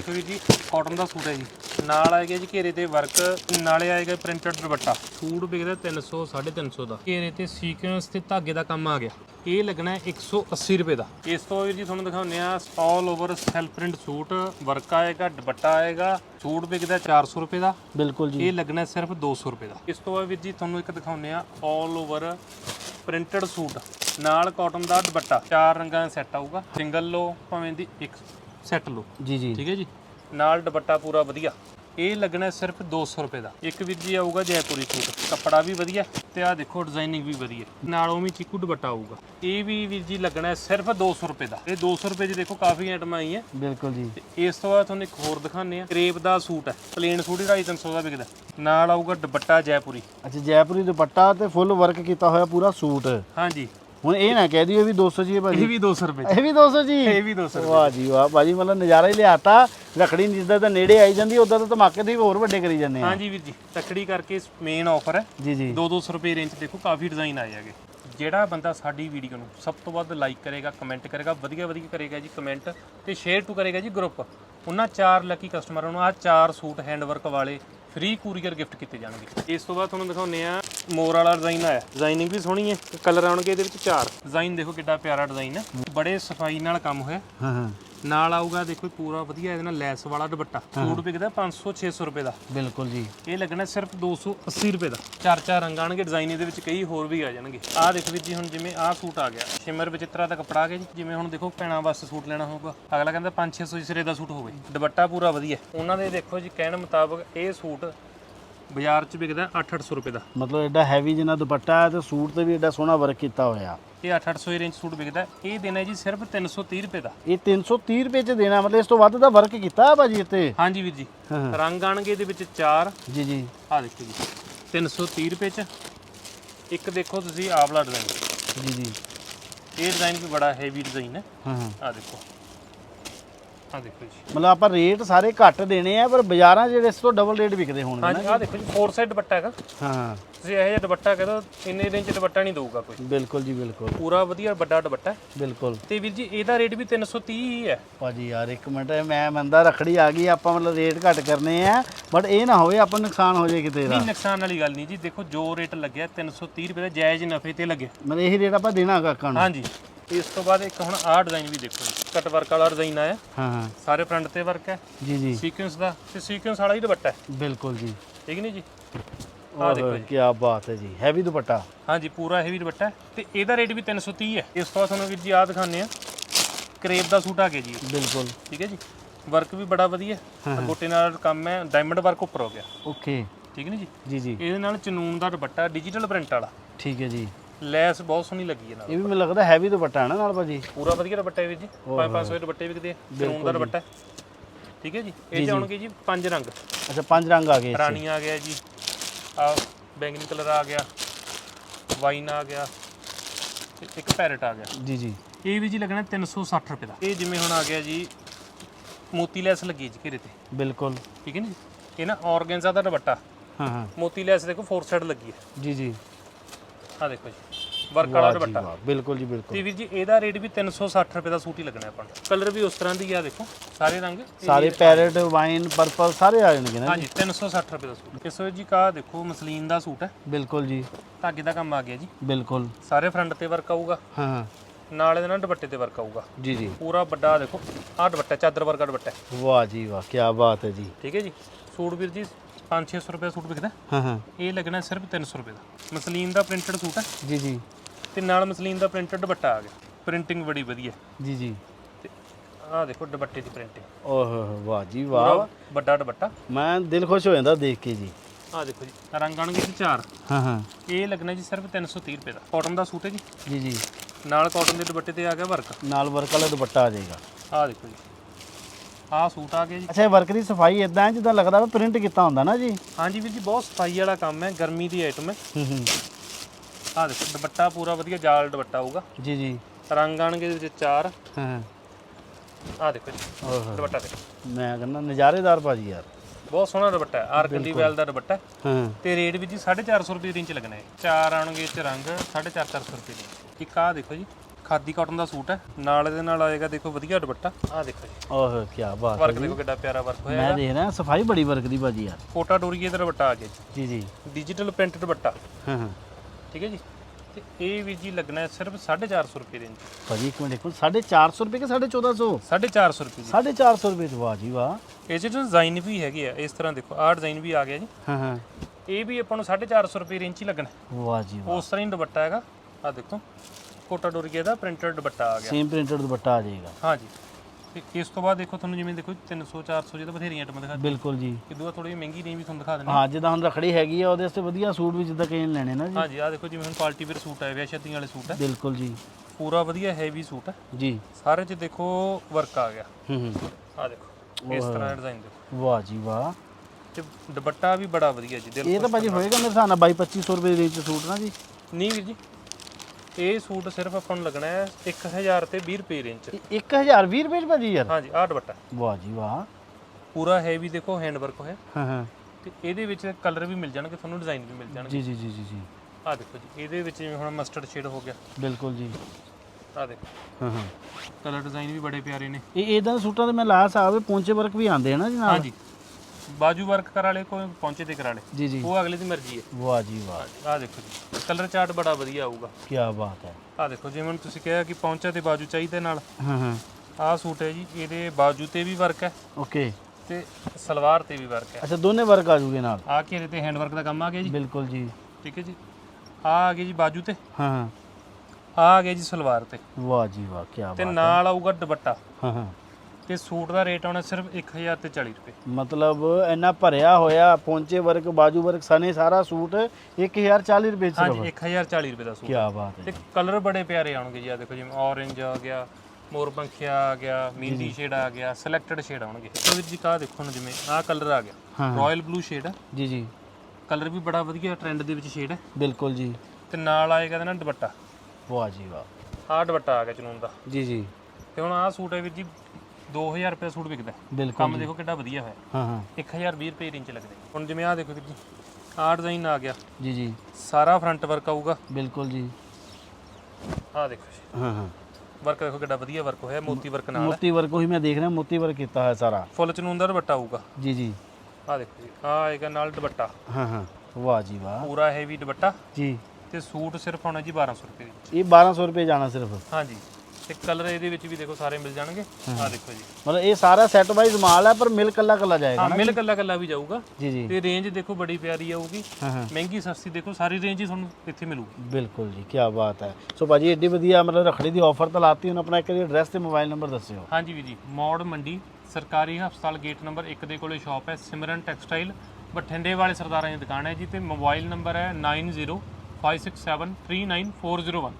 ਦੇਖੋ ਵੀਰ ਜੀ ਕਾਟਨ ਦਾ ਸੂਟ ਹੈ ਜੀ। ਨਾਲ ਆਏਗਾ ਜੀ ਘੇਰੇ ਤੇ ਵਰਕ ਨਾਲੇ ਆਏਗਾ ਪ੍ਰਿੰਟਡ ਦੁਪੱਟਾ। ਸੂਟ ਵਿਕਦਾ 300 350 ਦਾ। ਘੇਰੇ ਤੇ ਸੀਕੁਐਂਸ ਤੇ ਧਾਗੇ ਦਾ ਕੰਮ ਆ ਗਿਆ। ਇਹ ਲੱਗਣਾ ਹੈ 180 ਰੁਪਏ ਦਾ। ਇਸ ਤੋਂ ਵੀਰ ਜੀ ਤੁਹਾਨੂੰ ਦਿਖਾਉਂਦੇ ਆ all over self print suit work ਆਏਗਾ ਦੁਪੱਟਾ ਆਏਗਾ ਸੂਟ ਵਿਕਦਾ 400 ਰੁਪਏ ਦਾ। ਬਿਲਕੁਲ ਜੀ। ਇਹ ਲੱਗਣਾ ਸਿਰਫ 200 ਰੁਪਏ ਦਾ। ਇਸ ਤੋਂ ਬਾਅਦ ਵੀਰ ਜੀ ਤੁਹਾਨੂੰ ਇੱਕ ਦਿਖਾਉਂਦੇ ਆ ਆਲ ਓਵਰ ਪ੍ਰਿੰਟਡ ਸੂਟ। ਨਾਲ ਕਾਟਨ ਦਾ ਦੁਪੱਟਾ ਚਾਰ ਰੰਗਾਂ ਦਾ ਸੈੱਟ ਆਊਗਾ। ਸਿੰਗਲ ਲੋ ਭਾਵੇਂ ਦੀ ਇੱਕ ਸੈੱਟ ਲੋ ਜੀ ਜੀ। ਠੀਕ ਹੈ ਜੀ? ਨਾਲ ਦੁਪੱਟਾ ਪੂਰਾ ਵਧੀਆ। ਇਹ ਲੱਗਣਾ ਸਿਰਫ 200 ਰੁਪਏ ਦਾ। ਇੱਕ ਵੀਰ ਜੀ ਆਊਗਾ ਜੈਪੁਰੀ ਸੂਟ। ਕੱਪੜਾ ਵੀ ਵਧੀਆ ਤੇ ਆ ਦੇਖੋ ਡਿਜ਼ਾਈਨਿੰਗ ਵੀ ਵਧੀਆ। ਨਾਲ ਉਵੇਂ ਚੀਕੂ ਦੁਪੱਟਾ ਆਊਗਾ। ਇਹ ਵੀ ਵੀਰ ਜੀ ਲੱਗਣਾ ਸਿਰਫ 200 ਰੁਪਏ ਦਾ। ਇਹ 200 ਰੁਪਏ 'ਚ ਦੇਖੋ ਕਾਫੀ ਆਈਟਮਾਂ ਆਈਆਂ ਬਿਲਕੁਲ ਜੀ। ਤੇ ਇਸ ਤੋਂ ਬਾਅਦ ਤੁਹਾਨੂੰ ਇੱਕ ਹੋਰ ਦਿਖਾਉਂਦੇ ਆ ਕਰੇਪ ਦਾ ਸੂਟ ਹੈ। ਪਲੇਨ ਸੂਟ ਹੀ 250 ਦਾ ਵਿਕਦਾ। ਨਾਲ ਆਊਗਾ ਦੁਪੱਟਾ ਜੈਪੁਰੀ। ਅੱਛਾ ਜੈਪੁਰੀ ਦੁਪੱਟਾ ਤੇ ਫੁੱਲ ਵਰਕ ਕੀਤਾ ਹੋਇਆ ਪੂਰਾ ਸੂਟ। ਹਾਂਜੀ। ਹੁਣ ਇਹ ਨਾ ਕਹਿ ਦਿਓ ਵੀ 200 ਜੀ ਹੈ ਇਹ ਵੀ 200 ਰੁਪਏ 'ਚ। ਇਹ ਵੀ 200 ਜੀ। ਇਹ ਵੀ 200 ਰੁਪਏ ਵਾਹ ਜੀ ਵਾਹ ਭਾਜੀ ਮਤਲਬ ਨਜ਼ਾਰਾ ਹੀ ਲਿਆਤਾ। ਰਖੜੀ ਜਿੱਦਾਂ ਤਾਂ ਨੇੜੇ ਆਈ ਜਾਂਦੀ ਉਦਾਂ ਤਾਂ ਧਮਾਕੇ ਦੀ ਹੋਰ ਵੱਡੇ ਕਰੀ ਜਾਂਦੇ ਆ। ਹਾਂਜੀ ਵੀਰ ਜੀ ਤਕੜੀ ਕਰਕੇ ਮੇਨ ਆਫਰ ਹੈ। ਜੀ ਜੀ। 2-200 ਰੁਪਏ ਰੇਂਜ ਦੇਖੋ ਕਾਫੀ ਡਿਜ਼ਾਈਨ ਆਏ ਹੈਗੇ। ਜਿਹੜਾ ਬੰਦਾ ਸਾਡੀ ਵੀਡੀਓ ਨੂੰ ਸਭ ਤੋਂ ਵੱਧ ਲਾਈਕ ਕਰੇਗਾ ਕਮੈਂਟ ਕਰੇਗਾ ਵਧੀਆ ਵਧੀਆ ਕਰੇਗਾ ਜੀ ਕਮੈਂਟ ਤੇ ਸ਼ੇਅਰ ਟੂ ਕਰੇਗਾ ਜੀ ਗਰੁੱਪ ਉਹਨਾਂ ਚਾਰ ਲੱਕੀ ਕਸਟਮਰਾਂ ਨੂੰ ਆ ਚਾਰ ਸੂਟ ਹੈਂਡ ਵਰਕ ਵਾਲੇ ਫ੍ਰੀ ਕੂਰੀਅਰ ਗਿਫਟ ਕੀਤੇ ਜਾਣਗੇ। ਇਸ ਤੋਂ ਬਾਅਦ ਤੁਹਾਨੂੰ ਦਿਖਾਉਂਦੇ ਆ ਮੋਰ ਵਾਲਾ ਡਿਜ਼ਾਈਨ ਆਇਆ। ਡਿਜ਼ਾਈਨਿੰਗ ਵੀ ਸੋਹਣੀ ਹੈ ਕਲਰ ਆਉਣਗੇ ਇਹਦੇ ਵਿੱਚ ਚਾਰ। ਡਿਜ਼ਾਈਨ ਦੇਖੋ ਕਿੱਡਾ ਪਿਆਰਾ ਡਿਜ਼ਾਈਨ ਹੈ। ਬੜੇ ਸਫ਼ਾਈ ਨਾਲ ਕੰਮ ਹੋਇਆ। ਹਾਂ ਹਾਂ। ਨਾਲ ਆਊਗਾ ਦੇਖੋ ਪੂਰਾ ਵਧੀਆ ਇਹਦੇ ਨਾਲ ਲੈਸ ਵਾਲਾ ਦੁਪੱਟਾ। ਸੂਟ ਵਿਕਦਾ 500 600 ਰੁਪਏ ਦਾ। ਬਿਲਕੁਲ ਜੀ। ਇਹ ਲੱਗਣਾ ਸਿਰਫ 280 ਰੁਪਏ ਦਾ। ਚਾਰ ਚਾਰ ਰੰਗ ਆਣਗੇ ਡਿਜ਼ਾਈਨ ਇਹਦੇ ਵਿੱਚ ਕਈ ਹੋਰ ਵੀ ਆ ਜਾਣਗੇ। ਆਹ ਦੇਖੋ ਵੀਰ ਜੀ ਹੁਣ ਜਿਵੇਂ ਆਹ ਸੂਟ ਆ ਗਿਆ। ਸ਼ਿਮਰ ਵਿਚਿਤਰਾ ਦਾ ਕੱਪੜਾ ਆ ਗਿਆ ਜੀ ਜਿਵੇਂ ਹੁਣ ਦੇਖੋ ਭੈਣਾਂ ਵਾਸਤੇ ਸੂਟ ਲੈਣਾ ਹੋਊਗਾ। ਅਗਲਾ ਕਹਿੰਦਾ 5-600 ਸਿਰੇ ਦਾ ਸੂਟ ਹੋਵੇ। ਦੁਪੱਟਾ ਪੂਰਾ ਵਧੀਆ। ਉਹਨਾਂ ਦੇ ਦੇਖੋ ਜੀ ਕਹਿਣ ਮੁਤਾਬਕ ਇਹ ਸੂਟ ਬਾਜ਼ਾਰ 'ਚ ਵਿਕਦਾ 8-800 ਰੁਪਏ ਦਾ। ਮਤਲਬ ਐਡਾ ਹੈਵੀ ਜਿੰਨਾ ਦੁਪੱਟਾ ਹੈ ਤੇ ਸੂਟ ਤੇ ਵੀ ਐਡਾ ਸੋਹਣਾ ਵਰਕ ਕੀਤਾ ਹੋਇਆ। ਇਹ 8-800 ਰੇਂਜ ਸੂਟ ਵਿਕਦਾ। ਇਹ ਦੇਣਾ ਜੀ ਸਿਰਫ 330 ਰੁਪਏ ਦਾ। ਇਹ 330 ਰੁਪਏ ਚ ਦੇਣਾ ਮਤਲਬ ਇਸ ਤੋਂ ਵੱਧ ਦਾ ਵਰਕ ਕੀਤਾ ਹੈ ਭਾਜੀ ਇੱਥੇ? ਹਾਂਜੀ ਵੀਰ ਜੀ। ਹਾਂ। ਰੰਗ ਆਣਗੇ ਇਹਦੇ ਵਿੱਚ ਚਾਰ। ਜੀ ਜੀ। ਆਹ ਦੇਖੋ ਜੀ 330 ਰੁਪਏ 'ਚ। ਇੱਕ ਦੇਖੋ ਤੁਸੀਂ ਆਵਲਾ ਡਿਜ਼ਾਈਨ ਜੀ ਜੀ। ਇਹ ਡਿਜ਼ਾਈਨ ਵੀ ਬੜਾ ਹੈਵੀ ਡਿਜ਼ਾਈਨ ਹੈ। ਹਾਂ ਹਾਂ। ਆ ਦੇਖੋ। ਆ ਦੇਖੋ ਜੀ। ਮਤਲਬ ਆਪਾਂ ਰੇਟ ਸਾਰੇ ਘੱਟ ਦੇਣੇ ਆ ਪਰ ਬਾਜ਼ਾਰਾਂ ਜਿਹੜੇ ਇਸ ਤੋਂ ਡਬਲ ਰੇਟ ਵਿਕਦੇ ਹੋਣਗੇ ਹਾਂਜੀ ਆ ਦੇਖੋ ਜੀ ਫੋਰ ਸਾਈਡ ਦੁਪੱਟਾ ਹੈਗਾ। ਹਾਂ। ਤੁਸੀਂ ਇਹੋ ਜਿਹਾ ਦੁਪੱਟਾ ਕਹਦੋ ਇੰਨੇ ਰੇਂਜ 'ਚ ਦੁਪੱਟਾ ਨਹੀਂ ਦਊਗਾ ਕੋਈ। ਬਿਲਕੁਲ ਜੀ ਬਿਲਕੁਲ। ਪੂਰਾ ਵਧੀਆ ਵੱਡਾ ਦੁਪੱਟਾ। ਹੈ। ਬਿਲਕੁਲ। ਤੇ ਵੀਰ ਜੀ ਇਹਦਾ ਰੇਟ ਵੀ 330 ਹੀ ਹੈ। ਭਾਜੀ ਯਾਰ ਇੱਕ ਮਿੰਟ ਮੈਂ ਮੰਦਾ ਰਖੜੀ ਆ ਗਈ ਆਪਾਂ ਮਤਲਬ ਰੇਟ ਘੱਟ ਕਰਨੇ ਆ ਬਟ ਇਹ ਨਾ ਹੋਵੇ ਆਪਾਂ ਨੂੰ ਨੁਕਸਾਨ ਹੋ ਜਾਏ ਕਿਤੇ ਦਾ। ਨਹੀਂ ਨੁਕਸਾਨ ਵਾਲੀ ਗੱਲ ਨਹੀਂ ਜੀ ਦੇਖੋ ਜੋ ਰੇਟ ਲੱਗਿਆ 330 ਰੁਪਏ ਦਾ ਜਾਇਜ਼ ਨਫੇ ਤੇ ਲੱਗਿਆ। ਮਤਲਬ ਇਹੀ ਰੇਟ ਆਪਾਂ ਦੇਣਾ ਕਾਕਾਂ ਨੂੰ। ਹਾਂਜੀ। ਇਸ ਤੋਂ ਬਾਅਦ ਇੱਕ ਹੁਣ ਆਹ ਡਿਜ਼ਾਈਨ ਵੀ ਦੇਖੋ ਜੀ। ਕਟ ਵਰਕ ਵਾਲਾ ਡਿਜ਼ਾਈਨ ਆਇਆ। ਹਾਂ ਹਾਂ। ਸਾਰੇ ਫਰੰਟ ਤੇ ਵਰਕ ਹੈ। ਜੀ ਜੀ। ਸੀਕੁਐਂਸ ਦਾ। ਤੇ ਸੀਕੁਐਂਸ ਵਾਲਾ ਹੀ ਦੁਪੱਟਾ ਹੈ। ਬਿਲਕੁਲ ਜੀ। ਠੀਕ ਨਹੀਂ ਜੀ? ਆਹ ਦੇਖੋ ਜੀ। ਕੀ ਬਾਤ ਹੈ ਜੀ। ਹੈਵੀ ਦੁਪੱਟਾ। ਹਾਂਜੀ ਪੂਰਾ ਹੈਵੀ ਦੁਪੱਟਾ ਹੈ। ਤੇ ਇਹਦਾ ਰੇਟ ਵੀ 330 ਹੈ। ਇਸ ਤੋਂ ਬਾਅਦ ਤੁਹਾਨੂੰ ਵੀਰ ਜੀ ਆਹ ਦਿਖਾਉਂਦੇ ਆ ਕਰੇਪ ਦਾ ਸੂਟ ਆ ਗਿਆ ਜੀ। ਬਿਲਕੁਲ। ਠੀਕ ਹੈ ਜੀ? ਵਰਕ ਵੀ ਬੜਾ ਵਧੀਆ ਹੈ। ਗੋਟੇ ਨਾਲ ਕੰਮ ਹੈ। ਡਾਇਮੰਡ ਵਰਕ ਉੱਪਰ ਹੋ ਗਿਆ। ਓਕੇ ਠੀਕ ਨਹੀਂ ਜੀ? ਜੀ ਜੀ। ਇਹਦੇ ਨਾਲ ਚਨੂਨ ਦਾ ਦੁਪੱਟਾ ਡਿਜੀਟਲ ਪ੍ਰਿੰਟ ਵਾਲਾ। ਠੀਕ ਹੈ ਜੀ। ਲੈਸ ਬਹੁਤ ਸੋਹਣੀ ਲੱਗੀ ਹੈ ਨਾਲ ਇਹ ਵੀ ਮੈਨੂੰ ਲੱਗਦਾ ਹੈਵੀ ਦੁਪੱਟਾ ਹੈ ਨਾ ਨਾਲ ਭਾਜੀ। ਪੂਰਾ ਵਧੀਆ ਦੁਪੱਟਾ ਹੈ ਵੀਰ ਜੀ। 5-500 ਦੇ ਦੁਪੱਟੇ ਵਿਕਦੇ ਆ। ਚਨੂਨ ਦਾ ਦੁਪੱਟਾ। ਠੀਕ ਹੈ ਜੀ। ਇਹ 'ਚ ਆਉਣਗੇ ਜੀ ਪੰਜ ਰੰਗ। ਅੱਛਾ ਪੰਜ ਰੰਗ ਆ ਗਏ। ਰਾਣੀ ਆ ਗਿਆ ਜੀ। ਆ ਬੈਂਗਨੀ ਕਲਰ ਆ ਗਿਆ। ਵਾਈਨ ਆ ਗਿਆ। ਇੱਕ ਪੈਰਟ ਆ ਗਿਆ। ਜੀ ਜੀ। ਇਹ ਵੀ ਜੀ ਲੱਗਣਾ 360 ਰੁਪਏ ਦਾ। ਇਹ ਜਿਵੇਂ ਹੁਣ ਆ ਗਿਆ ਜੀ ਮੋਤੀ ਲੈਸ ਲੱਗੀ ਜੀ ਘੇਰੇ ਤੇ। ਬਿਲਕੁਲ। ਠੀਕ ਹੈ ਨੀ ਇਹ ਨਾ ਆਰਗੈਂਜ਼ਾ ਦਾ ਦੁਪੱਟਾ। ਹਾਂ ਹਾਂ। ਮੋਤੀ ਲੈਸ ਦੇਖੋ ਫੋਰ ਸਾਈਡ ਲੱਗੀ ਹੈ। ਜੀ ਜੀ। ਆ ਦੇਖੋ ਜੀ। ਵਰਕ ਵਾਲਾ ਵਾਹ ਜੀ ਦੁਪੱਟਾ। ਵਾਹ ਬਿਲਕੁਲ ਜੀ ਬਿਲਕੁਲ। ਤੇ ਵੀਰ ਜੀ ਇਹਦਾ ਰੇਟ ਵੀ 360 ਰੁਪਏ ਦਾ ਸੂਟ ਹੀ ਲੱਗਣਾ ਆਪਾਂ ਨੂੰ। ਕਲਰ ਵੀ ਉਸ ਤਰ੍ਹਾਂ ਦੀ ਆ ਦੇਖੋ ਸਾਰੇ ਰੰਗ। ਇਹ- ਸਾਰੇ ਪੈਰਟ ਵਾਈਨ ਪਰਪਲ ਸਾਰੇ ਆ ਜਾਣਗੇ ਨਾ ਹਾਂਜੀ 360 ਰੁਪਏ ਦਾ ਸੂਟ। ਇਸ ਵਿੱਚ ਜੀ ਕਾ ਦੇਖੋ ਮਸਲੀਨ ਦਾ ਸੂਟ ਹੈ। ਬਿਲਕੁਲ ਜੀ। ਧਾਗੇ ਦਾ ਕੰਮ ਆ ਗਿਆ ਜੀ। ਬਿਲਕੁਲ। ਸਾਰੇ ਫਰੰਟ ਤੇ ਵਰਕ ਆਊਗਾ। ਹਾਂ ਹਾਂ। ਨਾਲ ਇਹਦੇ ਨਾਲ ਦੁਪੱਟੇ ਤੇ ਵਰਕ ਆਊਗਾ। ਜੀ ਜੀ। ਪੂਰਾ ਵੱਡਾ ਦੇਖੋ ਆਹ ਦੁਪੱਟਾ ਚਾਦਰ ਵਰਗਾ ਦੁਪੱਟਾ ਹੈ। ਵਾਹ ਜੀ ਵਾਹ ਕੀ ਬਾਤ ਹੈ ਜੀ। ਠੀਕ ਹੈ ਜੀ। ਸੂਟ ਵੀਰ ਜੀ 5-600 ਰੁਪਏ ਸੂਟ ਵਿਕਦਾ। ਹਾਂ ਹਾਂ। ਇਹ ਲੱਗਣਾ ਸਿਰਫ 300 ਰੁਪਏ ਦਾ। ਮਸਲੀਨ ਦਾ ਪ੍ਰਿੰਟਡ ਸੂਟ ਹੈ। ਜੀ ਜੀ। ਤੇ ਨਾਲ ਮਸਲੀਨ ਦਾ ਪ੍ਰਿੰਟਡ ਦੁਪੱਟਾ ਆ ਗਿਆ। ਪ੍ਰਿੰਟਿੰਗ ਬੜੀ ਵਧੀਆ। ਜੀ ਜੀ। ਤੇ ਆਹ ਦੇਖੋ ਦੁਪੱਟੇ ਦੀ ਪ੍ਰਿੰਟਿੰਗ ਓਹ ਵਾਹ ਜੀ ਵਾਹ। ਵੱਡਾ ਦੁਪੱਟਾ। ਮੈਂ ਦਿਲ ਖੁਸ਼ ਹੋ ਜਾਂਦਾ ਦੇਖ ਕੇ ਜੀ। ਆਹ ਦੇਖੋ ਜੀ ਰੰਗ ਆਣਗੇ ਜੀ ਚਾਰ। ਹਾਂ ਹਾਂ। ਇਹ ਲੱਗਣਾ ਜੀ ਸਿਰਫ 330 ਰੁਪਏ ਦਾ। ਕਾਟਨ ਦਾ ਸੂਟ ਹੈ ਜੀ। ਜੀ ਜੀ। ਨਾਲ ਕਾਟਨ ਦੇ ਦੁਪੱਟੇ ਤੇ ਆ ਗਿਆ ਵਰਕ ਨਾਲ ਵਰਕ ਵਾਲਾ ਦੁਪੱਟਾ ਆ ਜਾਏਗਾ। ਆਹ ਦੇਖੋ ਜੀ। ਆਹ ਸੂਟ ਆ ਗਿਆ ਜੀ। ਅੱਛਾ ਇਹ ਵਰਕ ਦੀ ਸਫ਼ਾਈ ਇਦਾਂ ਹੈ ਜਿੱਦਾਂ ਲੱਗਦਾ ਵਾ ਪ੍ਰਿੰਟ ਕੀਤਾ ਹੁੰਦਾ ਨਾ ਜੀ? ਹਾਂਜੀ ਵੀਰ ਜੀ ਬਹੁਤ ਸਫ਼ਾਈ ਵਾਲਾ ਕੰਮ ਹੈ ਗਰਮੀ ਦੀ ਆਈਟਮ ਹੈ। ਹੂੰ ਹੂੰ। ਆਹ ਦੇਖੋ ਦੁਪੱਟਾ ਪੂਰਾ ਵਧੀਆ ਜਾਲ ਦੁਪੱਟਾ ਆਊਗਾ ਜੀ ਜੀ। ਰੰਗ ਆਣਗੇ ਇਹਦੇ ਵਿੱਚ ਚਾਰ। ਹਾਂ ਆਹ ਦੇਖੋ ਜੀ ਦੁਪੱਟਾ ਦੇਖੋ। ਮੈਂ ਕਹਿੰਦਾ ਨਜ਼ਾਰੇਦਾਰ ਭਾਜੀ ਯਾਰ। ਬਹੁਤ ਸੋਹਣਾ ਦੁਪੱਟਾ ਹੈ ਆਰਕੰਡੀ ਵੈਲ ਦਾ ਦੁਪੱਟਾ ਹੈ। ਤੇ ਰੇਟ ਵੀ ਜੀ 450 ਰੁਪਏ ਰੇਂਜ ਚ ਲੱਗਣਾ। ਹੈ ਚਾਰ ਆਉਣਗੇ ਚ ਰੰਗ 450 400 ਰੁਪਏ ਦੇ। ਇੱਕ ਆਹ ਦੇਖੋ ਜੀ ਖਾਦੀ ਕਾਟਨ ਦਾ ਸੂਟ ਹੈ। ਨਾਲ ਇਹਦੇ ਨਾਲ ਆਏਗਾ ਦੇਖੋ ਵਧੀਆ ਦੁਪੱਟਾ। ਆਹ ਦੇਖੋ ਜੀ। ਓਹ ਕੀ ਬਾਤ ਵਰਕ ਦੇਖੋ ਕਿੱਡਾ ਪਿਆਰਾ ਵਰਕ ਹੋਇਆ ਮੈਂ ਦੇਖ ਰਿਹਾ ਸਫ਼ਾਈ ਬੜੀ ਵਰਕ ਦੀ ਭਾਜੀ ਯਾਰ। ਕੋਟਾ ਡੋਰੀਏ ਦਾ ਦੁਪੱਟਾ ਆ ਗਿਆ ਜੀ। ਜੀ ਡਿਜੀਟਲ ਪ੍ਰਿੰਟ ਦੁਪੱਟਾ। ਹਾਂ ਹਾਂ। ਠੀਕ ਹੈ ਜੀ। ਤੇ ਇਹ ਵੀ ਜੀ ਲੱਗਣਾ ਹੈ ਸਿਰਫ 450 ਰੁਪਏ ਦੇ ਵਿੱਚ ਭਾਜੀ ਇੱਕ ਮਿੰਟ ਦੇਖੋ 450 ਰੁਪਏ ਕਿ 1450 450 ਰੁਪਏ ਜੀ। 450 ਰੁਪਏ ਚ ਵਾਹ ਜੀ ਵਾਹ। ਇਹ ਚ ਡਿਜ਼ਾਈਨ ਵੀ ਹੈਗੇ ਆ। ਇਸ ਤਰ੍ਹਾਂ ਦੇਖੋ ਆਹ ਡਿਜ਼ਾਈਨ ਵੀ ਆ ਗਿਆ ਜੀ। ਹਾਂ ਹਾਂ। ਇਹ ਵੀ ਆਪਾਂ ਨੂੰ 450 ਰੁਪਏ ਰੇਂਜ ਹੀ ਲੱਗਣਾ। ਹੈ। ਵਾਹ ਜੀ ਵਾਹ। ਉਸ ਤਰ੍ਹਾਂ ਹੀ ਦੁਪੱਟਾ ਹੈਗਾ। ਆਹ ਦੇਖੋ। ਕੋਟਾ ਡੋਰੀਏ ਦਾ ਪ੍ਰਿੰਟਡ ਦੁਪੱਟਾ ਆ ਗਿਆ। ਸੇਮ ਪ੍ਰਿੰਟਡ ਦੁਪੱਟਾ ਆ ਜਾਏਗਾ। ਹਾਂਜੀ। ਤੇ ਇਸ ਤੋਂ ਬਾਅਦ ਦੇਖੋ ਤੁਹਾਨੂੰ ਜਿਵੇਂ ਦੇਖੋ 300 400 ਜਿਹਦਾ ਬਥੇਰੀਆਂ ਆਈਟਮਾਂ ਦਿਖਾ ਬਿਲਕੁਲ ਜੀ। ਇਦੋਂ ਥੋੜੀ ਮਹਿੰਗੀ ਰੇਂਜ ਵੀ ਤੁਹਾਨੂੰ ਦਿਖਾ ਦਿੰਦੇ। ਹਾਂ ਜਿੱਦਾਂ ਹੁਣ ਰਖੜੀ ਹੈਗੀ ਆ ਉਹਦੇ ਵਾਸਤੇ ਵਧੀਆ ਸੂਟ ਵੀ ਜਿੱਦਾਂ ਕਈ ਲੈਣੇ ਨਾ ਜੀ। ਹਾਂਜੀ ਆਹ ਦੇਖੋ ਜਿਵੇਂ ਹੁਣ ਪਾਰਟੀ ਵੇਅਰ ਸੂਟ ਆਏ ਵਿਆਹ ਸ਼ਾਦੀਆਂ ਵਾਲੇ ਸੂਟ ਹੈ ਬਿਲਕੁਲ ਜੀ। ਪੂਰਾ ਵਧੀਆ ਹੈਵੀ ਸੂਟ ਹੈ ਜੀ। ਸਾਰੇ 'ਚ ਦੇਖੋ ਵਰਕ ਆ ਗਿਆ। ਹੂੰ ਹੂੰ। ਆਹ ਦੇਖੋ ਇਸ ਤਰ੍ਹਾਂ ਡਿਜ਼ਾਈਨ ਦੇਖੋ। ਵਾਹ ਜੀ ਵਾਹ। ਤੇ ਦੁਪੱਟਾ ਵੀ ਬੜਾ ਵਧੀਆ ਜੀ ਇਹ ਤਾਂ ਭਾਜੀ ਹੋਏਗਾ ਮੇਰੇ ਹਿਸਾਬ ਨਾਲ 22 2500 ਰੁਪਏ ਦੇ ਵਿੱਚ ਸੂਟ ਨਾ ਜੀ। ਨਹੀਂ ਵੀਰ ਜੀ ਇਹ ਸੂਟ ਸਿਰਫ ਆਪਾਂ ਨੂੰ ਲੱਗਣਾ ਹੈ 1000 ਤੇ 20 ਰੁਪਏ ਰੇਂਜ 'ਚ। 1020 ਰੁਪਏ ਚ ਭਾਜੀ ਯਾਰ। ਹਾਂਜੀ ਆਹ ਦੁਪੱਟਾ। ਵਾਹ ਜੀ ਵਾਹ। ਪੂਰਾ ਹੈਵੀ ਦੇਖੋ ਹੈਂਡ ਵਰਕ ਹੋਇਆ। ਹਾਂ ਹਾਂ। ਤੇ ਇਹਦੇ ਵਿੱਚ ਕਲਰ ਵੀ ਮਿਲ ਜਾਣਗੇ ਤੁਹਾਨੂੰ ਡਿਜ਼ਾਈਨ ਵੀ ਮਿਲ ਜਾਣਗੇ। ਜੀ ਜੀ ਜੀ ਜੀ ਜੀ। ਆਹ ਦੇਖੋ ਜੀ ਇਹਦੇ ਵਿੱਚ ਜਿਵੇਂ ਹੁਣ ਮਸਟਰਡ ਸ਼ੇਡ ਹੋ ਗਿਆ। ਬਿਲਕੁਲ ਜੀ। ਆਹ ਦੇਖੋ। ਹਾਂ ਹਾਂ। ਕਲਰ ਡਿਜ਼ਾਈਨ ਵੀ ਬੜੇ ਪਿਆਰੇ ਨੇ। ਇਹ ਇਦਾਂ ਦੇ ਸੂਟਾਂ ਤੇ ਮੈਂ ਲਾ ਸਕਦਾ ਪੌਂਚੇ ਵਰਕ ਵੀ ਆਉਂਦੇ ਹਨ ਜੀ ਨਾਲ। ਹਾਂਜੀ। ਬਾਜੂ ਵਰਕ ਕਰਾ ਲੇ ਕੋਈ ਪਹੁੰਚੇ ਤੇ ਕਰਾ ਲੇ ਜੀ ਜੀ। ਉਹ ਅਗਲੇ ਦੀ ਮਰਜ਼ੀ ਹੈ। ਵਾਹ ਜੀ ਵਾਹ ਆਹ ਦੇਖੋ ਜੀ ਕਲਰ ਚਾਰਟ ਬੜਾ ਵਧੀਆ ਆਊਗਾ। ਕੀ ਬਾਤ ਹੈ। ਆਹ ਦੇਖੋ ਜਿਵੇਂ ਹੁਣ ਤੁਸੀਂ ਕਿਹਾ ਕਿ ਪਹੁੰਚਾ ਤੇ ਬਾਜੂ ਚਾਹੀਦੇ ਨਾਲ ਹਾਂ ਹਾਂ। ਆਹ ਸੂਟ ਹੈ ਜੀ ਇਹਦੇ ਬਾਜੂ ਤੇ ਵੀ ਵਰਕ ਹੈ ਓਕੇ। ਤੇ ਸਲਵਾਰ ਤੇ ਵੀ ਵਰਕ ਹੈ। ਅੱਛਾ ਦੋਨੇ ਵਰਕ ਆ ਜੂਗੇ ਨਾਲ? ਆਹ ਘੇਰੇ ਤੇ ਹੈਂਡ ਵਰਕ ਦਾ ਕੰਮ ਆ ਗਿਆ ਜੀ? ਬਿਲਕੁਲ ਜੀ। ਠੀਕ ਹੈ ਜੀ। ਆਹ ਆ ਗਿਆ ਜੀ ਬਾਜੂ ਤੇ। ਹਾਂ ਹਾਂ। ਆ ਗਿਆ ਜੀ ਸਲਵਾਰ ਤੇ। ਵਾਹ ਜੀ ਵਾਹ ਕੀ ਤੇ ਬਾਤ ਨਾਲ ਆਊਗਾ ਦੁਪੱਟਾ। ਹਾਂ ਹਾਂ। ਤੇ ਸੂਟ ਦਾ ਰੇਟ ਆਉਣਾ ਸਿਰਫ 1000 ਤੇ 40 ਰੁਪਏ। ਮਤਲਬ ਇੰਨਾ ਭਰਿਆ ਹੋਇਆ ਪੌਂਚੇ ਵਰਕ ਬਾਜੂ ਵਰਕ ਸਨੇ ਸਾਰਾ ਸੂਟ 1040 ਰੁਪਏ ਚ ਹਾਂਜੀ 1040 ਰੁਪਏ ਦਾ ਸੂਟ। ਕੀ ਬਾਤ ਹੈ ਤੇ ਕਲਰ ਬੜੇ ਪਿਆਰੇ ਆਉਣਗੇ ਜੀ ਆ ਦੇਖੋ ਜਿਵੇਂ ਔਰੇਂਜ ਆ ਗਿਆ ਮੋਰ ਪੰਖੀਆ ਆ ਗਿਆ ਮਹਿੰਦੀ ਸ਼ੇਡ ਆ ਗਿਆ ਸਿਲੈਕਟਡ ਸ਼ੇਡ ਆਉਣਗੇ। ਇਹਦੇ ਵਿੱਚ ਜੀ ਕਾ ਦੇਖੋ ਨਾ ਜਿਵੇਂ ਆਹ ਕਲਰ ਆ ਗਿਆ ਰਾਇਲ ਬਲੂ ਸ਼ੇਡ ਜੀ ਜੀ। ਕਲਰ ਵੀ ਬੜਾ ਵਧੀਆ ਟ੍ਰੈਂਡ ਦੇ ਵਿੱਚ ਸ਼ੇਡ ਹੈ ਬਿਲਕੁਲ ਜੀ। ਤੇ ਨਾਲ ਆਏਗਾ ਨਾਲ ਦੁਪੱਟਾ। ਵਾਹ ਜੀ ਵਾਹ। ਆਹ ਦੁਪੱਟਾ ਆ ਗਿਆ ਚਨੂਨ ਦਾ। ਜੀ ਜੀ। ਤੇ ਹੁਣ ਆਹ ਸੂਟ ਹੈ ਵੀਰ ਜੀ 2000 ਰੁਪਏ ਸੂਟ ਵਿਕਦਾ ਹੈ। ਬਿਲਕੁਲ ਕੰਮ ਦੇਖੋ ਕਿੱਡਾ ਵਧੀਆ ਹੋਇਆ। ਹਾਂ ਹਾਂ। 1020 ਰੁਪਏ ਰੇਂਜ ਲੱਗਦੇ ਹੁਣ ਜਿਵੇਂ ਆਹ ਦੇਖੋ ਵੀਰ ਜੀ ਆਹ ਡਿਜ਼ਾਈਨ ਆ ਗਿਆ। ਜੀ ਜੀ। ਸਾਰਾ ਫਰੰਟ ਵਰਕ ਆਊਗਾ। ਬਿਲਕੁਲ ਜੀ। ਆਹ ਦੇਖੋ ਜੀ। ਹਾਂ ਹਾਂ। ਵਰਕ ਦੇਖੋ ਕਿੱਡਾ ਵਧੀਆ ਵਰਕ ਹੋਇਆ ਮੋਤੀ ਵਰਕ ਨਾਲ। ਮੋਤੀ ਵਰਕ ਉਹੀ ਮੈਂ ਦੇਖ ਰਿਹਾ ਮੋਤੀ ਵਰਕ ਕੀਤਾ ਹੈ ਸਾਰਾ। ਫੁੱਲ ਚਨੂਨ ਦਾ ਦੁਪੱਟਾ ਆਊਗਾ। ਜੀ ਜੀ। ਆਹ ਦੇਖੋ ਜੀ ਆਹ ਆਏਗਾ ਨਾਲ ਦੁਪੱਟਾ। ਹਾਂ ਹਾਂ। ਵਾਹ ਜੀ ਵਾਹ। ਪੂਰਾ ਹੈਵੀ ਦੁਪੱਟਾ। ਜੀ। ਤੇ ਸੂਟ ਸਿਰਫ ਆਉਣਾ ਜੀ 1200 ਰੁਪਏ ਦੀ। ਇਹ 1200 ਰੁਪਏ ਜਾਣਾ ਸਿਰਫ। ਹਾਂਜੀ ਤੇ ਕਲਰ ਇਹਦੇ ਵਿੱਚ ਵੀ ਦੇਖੋ ਸਾਰੇ ਮਿਲ ਜਾਣਗੇ। ਆਹ ਦੇਖੋ ਜੀ। ਮਤਲਬ ਇਹ ਸਾਰਾ ਸੈੱਟ ਵਾਈਜ਼ ਮਾਲ ਹੈ ਪਰ ਮਿਲ ਕੱਲਾ ਕੱਲਾ ਜਾਏਗਾ ਹਾਂ ਮਿਲ ਕੱਲਾ ਕੱਲਾ ਵੀ ਜਾਊਗਾ। ਜੀ ਜੀ। ਤੇ ਰੇਂਜ ਦੇਖੋ ਬੜੀ ਪਿਆਰੀ ਆਊਗੀ। ਮਹਿੰਗੀ ਸਸਤੀ ਦੇਖੋ ਸਾਰੀ ਰੇਂਜ ਹੀ ਤੁਹਾਨੂੰ ਇੱਥੇ ਮਿਲੂਗੀ। ਬਿਲਕੁਲ ਜੀ ਕੀ ਬਾਤ ਹੈ। ਸੋ ਭਾਜੀ ਏਡੀ ਵਧੀਆ ਮਤਲਬ ਰਖੜੀ ਦੀ ਆਫਰ ਤਾਂ ਲਾਤੀ ਹੁਣ ਆਪਣਾ ਇੱਕ ਵਾਰੀ ਐਡਰੈਸ ਤੇ ਮੋਬਾਈਲ ਨੰਬਰ ਦੱਸਿਓ। ਹਾਂਜੀ ਵੀ ਜੀ ਮੌੜ ਮੰਡੀ ਸਰਕਾਰੀ ਹਸਪਤਾਲ ਗੇਟ ਨੰਬਰ 1 ਦੇ ਕੋਲੇ ਸ਼ਾਪ ਹੈ ਸਿਮਰਨ ਟੈਕਸਟਾਈਲ ਬਠਿੰਡੇ ਵਾਲੇ ਸਰਦਾਰਾਂ ਦੀ ਦੁਕਾਨ ਹੈ ਜੀ ਤੇ ਮੋਬਾਈਲ ਨੰਬਰ ਹੈ 9056739401